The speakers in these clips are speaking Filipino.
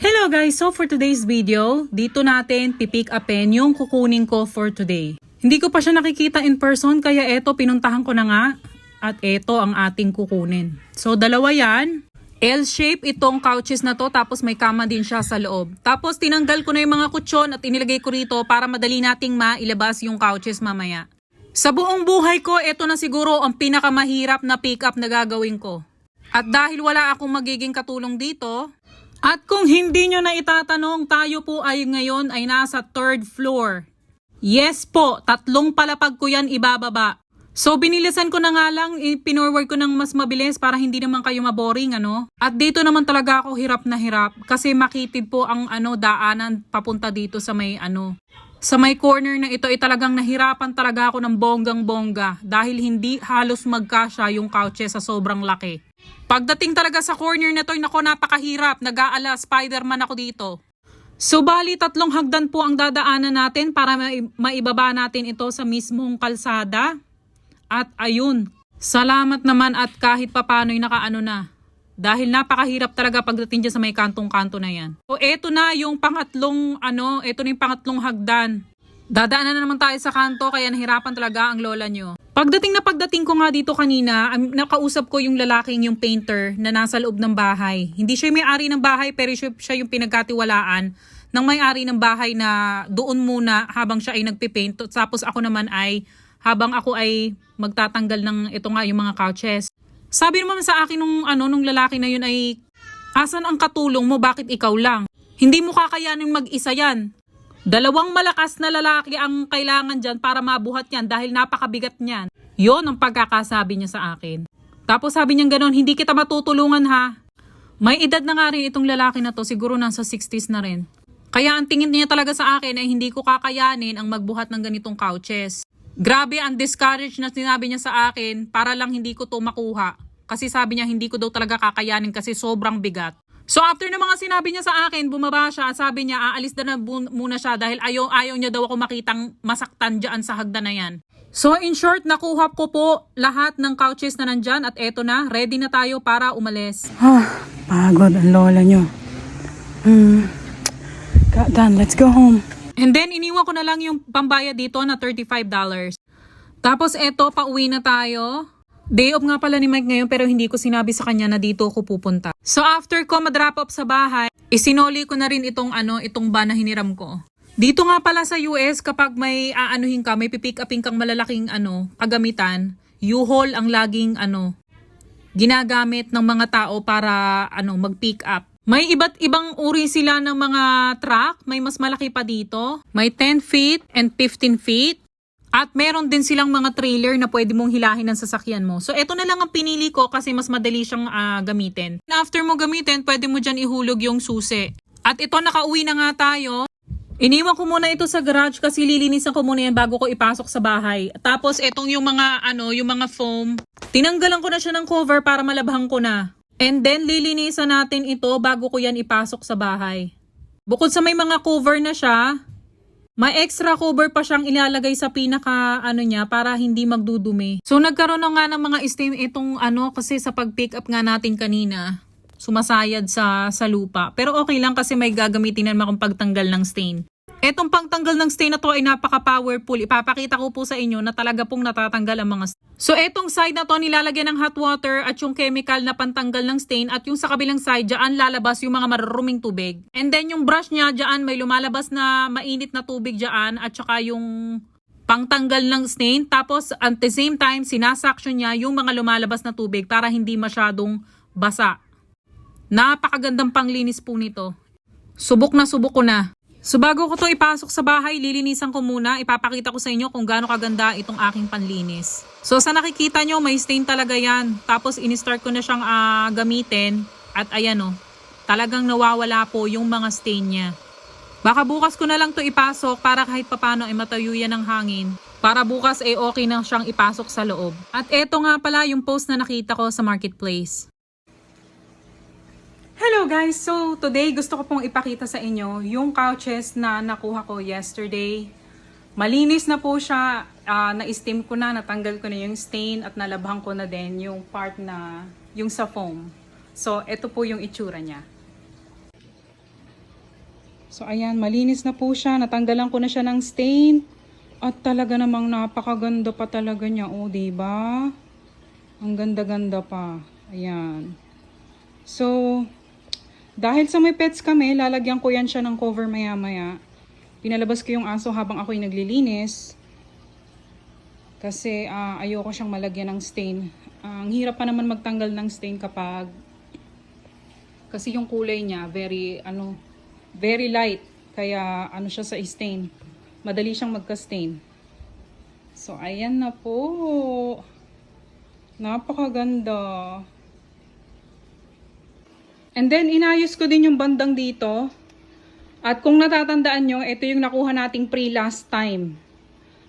Hello guys! So for today's video, dito natin pipick upin yung kukunin ko for today. Hindi ko pa siya nakikita in person kaya eto pinuntahan ko na nga at eto ang ating kukunin. So dalawa yan. L-shape itong couches na to tapos may kama din siya sa loob. Tapos tinanggal ko na yung mga kutsyon at inilagay ko rito para madali nating mailabas yung couches mamaya. Sa buong buhay ko, ito na siguro ang pinakamahirap na pick up na gagawin ko. At dahil wala akong magiging katulong dito, at kung hindi nyo na itatanong, tayo po ay ngayon ay nasa third floor. Yes po, tatlong palapag ko yan ibababa. So binilisan ko na nga lang, pinorward ko ng mas mabilis para hindi naman kayo maboring ano. At dito naman talaga ako hirap na hirap kasi makitid po ang ano daanan papunta dito sa may ano. Sa may corner na ito ay talagang nahirapan talaga ako ng bonggang bongga dahil hindi halos magkasya yung couches sa sobrang laki. Pagdating talaga sa corner na to, nako napakahirap, nag-aala Spider-Man ako dito. So bali tatlong hagdan po ang dadaanan natin para mai- maibaba natin ito sa mismong kalsada. At ayun, salamat naman at kahit papano'y nakaano na. Dahil napakahirap talaga pagdating dyan sa may kantong-kanto na yan. So eto na yung pangatlong ano, eto na yung pangatlong hagdan. Dadaanan na naman tayo sa kanto kaya nahirapan talaga ang lola nyo. Pagdating na pagdating ko nga dito kanina, nakausap ko yung lalaking yung painter na nasa loob ng bahay. Hindi siya may-ari ng bahay pero siya yung pinagkatiwalaan ng may-ari ng bahay na doon muna habang siya ay nagpipaint. Tapos ako naman ay habang ako ay magtatanggal ng ito nga yung mga couches. Sabi naman sa akin nung ano nung lalaki na yun ay asan ang katulong mo bakit ikaw lang? Hindi mo kakayanin mag-isa yan. Dalawang malakas na lalaki ang kailangan dyan para mabuhat yan dahil napakabigat niyan. Yon ang pagkakasabi niya sa akin. Tapos sabi niya ganon, hindi kita matutulungan ha. May edad na nga rin itong lalaki na to, siguro nasa 60s na rin. Kaya ang tingin niya talaga sa akin ay hindi ko kakayanin ang magbuhat ng ganitong couches. Grabe ang discourage na sinabi niya sa akin para lang hindi ko to makuha. Kasi sabi niya hindi ko daw talaga kakayanin kasi sobrang bigat. So after ng mga sinabi niya sa akin, bumaba siya, sabi niya aalis na, na muna siya dahil ayaw, ayaw niya daw ako makitang masaktan dyan sa hagdan na yan. So in short, nakuha ko po lahat ng couches na nandyan at eto na, ready na tayo para umalis. Ah, pagod ang lola nyo. Hmm. God done, let's go home. And then, iniwan ko na lang yung pambayad dito na $35. Tapos, eto, pauwi na tayo. Day off nga pala ni Mike ngayon pero hindi ko sinabi sa kanya na dito ako pupunta. So, after ko ma-drop off sa bahay, isinoli ko na rin itong ano, itong van na hiniram ko. Dito nga pala sa US, kapag may aanuhin ka, may pipick upin kang malalaking ano, kagamitan, U-Haul ang laging ano, ginagamit ng mga tao para ano mag-pick up. May iba't ibang uri sila ng mga truck. May mas malaki pa dito. May 10 feet and 15 feet. At meron din silang mga trailer na pwede mong hilahin ng sasakyan mo. So, ito na lang ang pinili ko kasi mas madali siyang ah, gamitin. After mo gamitin, pwede mo dyan ihulog yung susi. At ito, nakauwi na nga tayo. Iniwan ko muna ito sa garage kasi lilinisan ko muna yan bago ko ipasok sa bahay. Tapos itong yung mga ano, yung mga foam, tinanggalan ko na siya ng cover para malabhang ko na. And then lilinisan natin ito bago ko yan ipasok sa bahay. Bukod sa may mga cover na siya, may extra cover pa siyang ilalagay sa pinaka ano niya para hindi magdudumi. So nagkaroon na nga ng mga stain itong ano kasi sa pag-pick up nga natin kanina sumasayad sa sa lupa. Pero okay lang kasi may gagamitin naman akong pagtanggal ng stain. Etong pangtanggal ng stain na to ay napaka-powerful. Ipapakita ko po sa inyo na talaga pong natatanggal ang mga stain. So etong side na to nilalagyan ng hot water at yung chemical na pantanggal ng stain at yung sa kabilang side dyan lalabas yung mga maruruming tubig. And then yung brush niya dyan may lumalabas na mainit na tubig dyan at saka yung pangtanggal ng stain. Tapos at the same time sinasaction niya yung mga lumalabas na tubig para hindi masyadong basa. Napakagandang panglinis po nito. Subok na subok ko na. So bago ko to ipasok sa bahay, lilinisan ko muna. Ipapakita ko sa inyo kung gaano kaganda itong aking panlinis. So sa nakikita nyo, may stain talaga yan. Tapos in-start ko na siyang ah, gamitin. At ayan o, talagang nawawala po yung mga stain niya. Baka bukas ko na lang to ipasok para kahit papano ay matayo yan ng hangin. Para bukas ay okay na siyang ipasok sa loob. At eto nga pala yung post na nakita ko sa marketplace. Hello guys! So today gusto ko pong ipakita sa inyo yung couches na nakuha ko yesterday. Malinis na po siya, ah, na-steam ko na, natanggal ko na yung stain at nalabhang ko na din yung part na yung sa foam. So ito po yung itsura niya. So ayan, malinis na po siya. Natanggalan ko na siya ng stain. At talaga namang napakaganda pa talaga niya. O, di ba? Ang ganda-ganda pa. Ayan. So, dahil sa may pets kami, lalagyan ko yan siya ng cover maya-maya. Pinalabas ko yung aso habang ako'y naglilinis. Kasi ah, ayoko siyang malagyan ng stain. Ah, ang hirap pa naman magtanggal ng stain kapag kasi yung kulay niya very ano very light kaya ano siya sa stain. Madali siyang magka-stain. So ayan na po. Napakaganda. And then inayos ko din yung bandang dito. At kung natatandaan nyo, ito yung nakuha nating pre last time.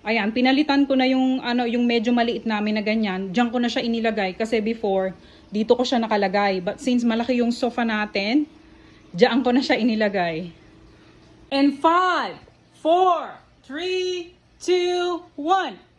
Ayan, pinalitan ko na yung ano yung medyo maliit namin na ganyan. Diyan ko na siya inilagay kasi before dito ko siya nakalagay. But since malaki yung sofa natin, diyan ko na siya inilagay. And 5, 4, 3, 2, 1.